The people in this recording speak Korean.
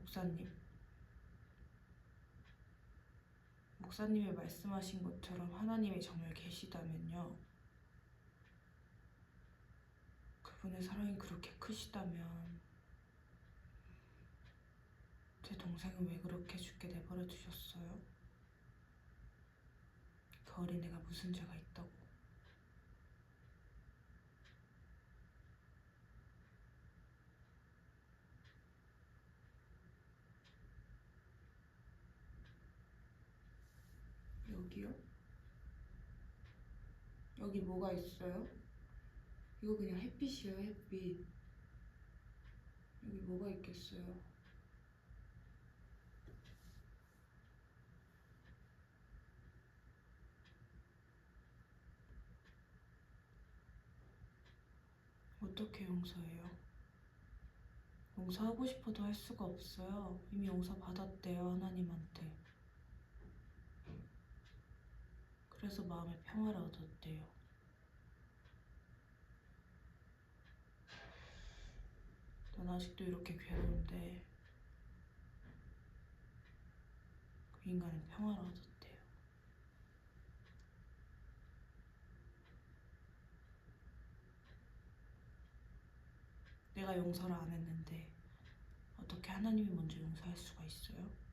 목사님. 목사님이 말씀하신 것처럼 하나님이 정말 계시다면요. 그분의 사랑이 그렇게 크시다면 제 동생은 왜 그렇게 죽게 내버려 두셨어요? 그 어린애가 무슨 죄가 있다고? 여기요? 여기 뭐가 있어요? 이거 그냥 햇빛이에요, 햇빛. 여기 뭐가 있겠어요? 어떻게 용서해요? 용서하고 싶어도 할 수가 없어요. 이미 용서 받았대요, 하나님한테. 그래서 마음의 평화를 얻었대요. 난 아직도 이렇게 괴로운데 그 인간은 평화를 얻었대요. 내가 용서를 안 했는데 어떻게 하나님이 먼저 용서할 수가 있어요?